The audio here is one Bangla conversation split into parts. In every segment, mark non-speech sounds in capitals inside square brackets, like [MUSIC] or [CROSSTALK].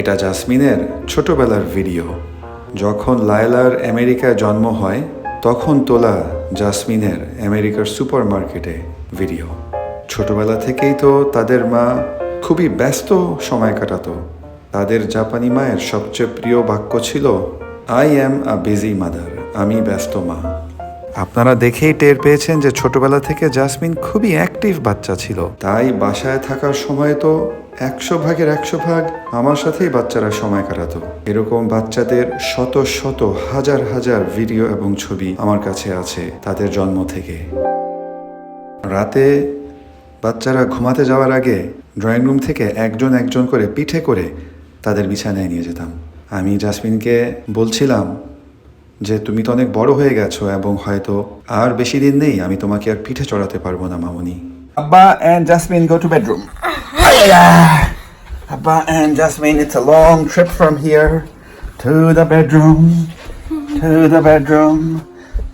এটা জাসমিনের ছোটবেলার ভিডিও। যখন লায়লার আমেরিকায় জন্ম হয়, তখন তোলা জাসমিনের আমেরিকার সুপার মার্কেটে ভিডিও। ছোটবেলা থেকেই তো তাদের মা খুবই ব্যস্ত সময় কাটাতো। তাদের জাপানি মায়ের সবচেয়ে প্রিয় বাক্য ছিল I am a busy mother আমি ব্যস্ত মা। আপনারা দেখেই টের পেয়েছেন যে ছোটবেলা থেকে জাসমিন খুবই অ্যাক্টিভ বাচ্চা ছিল। তাই বাসায় থাকার সময় তো একশো ভাগের একশো ভাগ আমার সাথেই বাচ্চারা সময় কাটাতো। এরকম বাচ্চাদের শত শত হাজার হাজার ভিডিও এবং ছবি আমার কাছে আছে তাদের জন্ম থেকে। রাতে বাচ্চারা ঘুমাতে যাওয়ার আগে ড্রয়িং রুম থেকে একজন একজন করে পিঠে করে তাদের বিছানায় নিয়ে যেতাম। আমি জাসমিনকে বলছিলাম যে তুমি তো অনেক বড় হয়ে গেছো এবং হয়তো আর বেশি দিন নেই আমি তোমাকে আর পিঠে চড়াতে পারব না মামনি। আব্বা and Jasmine and to go [LAUGHS] to bedroom. Abba and Jasmine, it's a long trip from here to the bedroom. To the bedroom.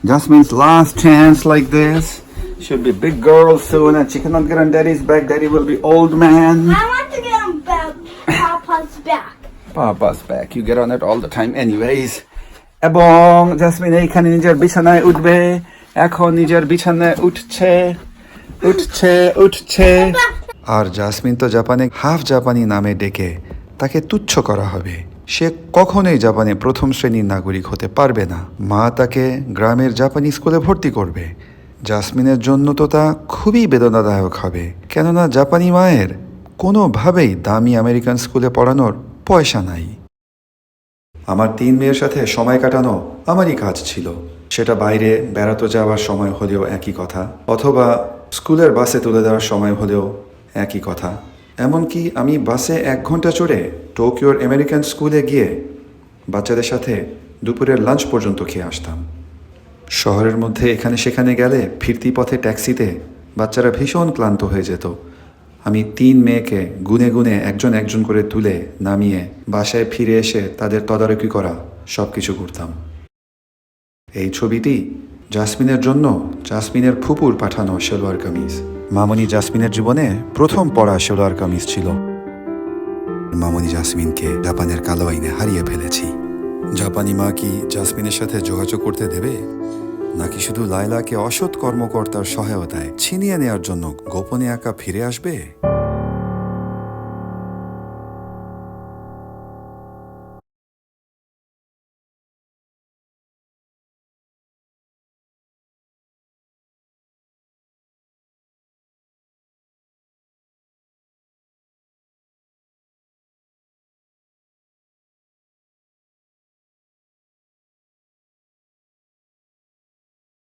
Jasmine's last chance like this. She'll be big girl soon and she cannot get on daddy's back. Daddy will be old man. I want to get on ba- Papa's back. Papa's back. You get on it all the time anyways. এবং জাসমিন এইখানে নিজের বিছানায় উঠবে এখন নিজের বিছানায় উঠছে উঠছে উঠছে আর জাসমিন তো জাপানে হাফ জাপানি নামে ডেকে তাকে তুচ্ছ করা হবে। সে কখনোই জাপানে প্রথম শ্রেণির নাগরিক হতে পারবে না। মা তাকে গ্রামের জাপানি স্কুলে ভর্তি করবে। জাসমিনের জন্য তো তা খুবই বেদনাদায়ক হবে। কেননা জাপানি মায়ের কোনোভাবেই দামি আমেরিকান স্কুলে পড়ানোর পয়সা নাই। আমার তিন মেয়ের সাথে সময় কাটানো আমারই কাজ ছিল। সেটা বাইরে বেড়াতে যাওয়ার সময় হলেও একই কথা, অথবা স্কুলের বাসে তুলে দেওয়ার সময় হলেও একই কথা। এমনকি আমি বাসে এক ঘণ্টা চড়ে টোকিওর আমেরিকান স্কুলে গিয়ে বাচ্চাদের সাথে দুপুরের লাঞ্চ পর্যন্ত খেয়ে আসতাম। শহরের মধ্যে এখানে সেখানে গেলে ফিরতি পথে ট্যাক্সিতে বাচ্চারা ভীষণ ক্লান্ত হয়ে যেত। আমি তিন মেয়েকে গুনে গুনে একজন একজন করে তুলে নামিয়ে বাসায় ফিরে এসে তাদের তদারকি করা সব কিছু করতাম। এই ছবিটি জাসমিনের জন্য জাসমিনের ফুপুর পাঠানো সেলোয়ার কামিজ। মামনি জাসমিনের জীবনে প্রথম পড়া সেলোয়ার কামিজ ছিল। মামনি জাসমিনকে জাপানের কালো আইনে হারিয়ে ফেলেছি। জাপানি মা কি জাসমিনের সাথে যোগাযোগ করতে দেবে? নাকি শুধু লায়লাকে অসৎ কর্মকর্তার সহায়তায় ছিনিয়ে নেওয়ার জন্য গোপনে একা ফিরে আসবে?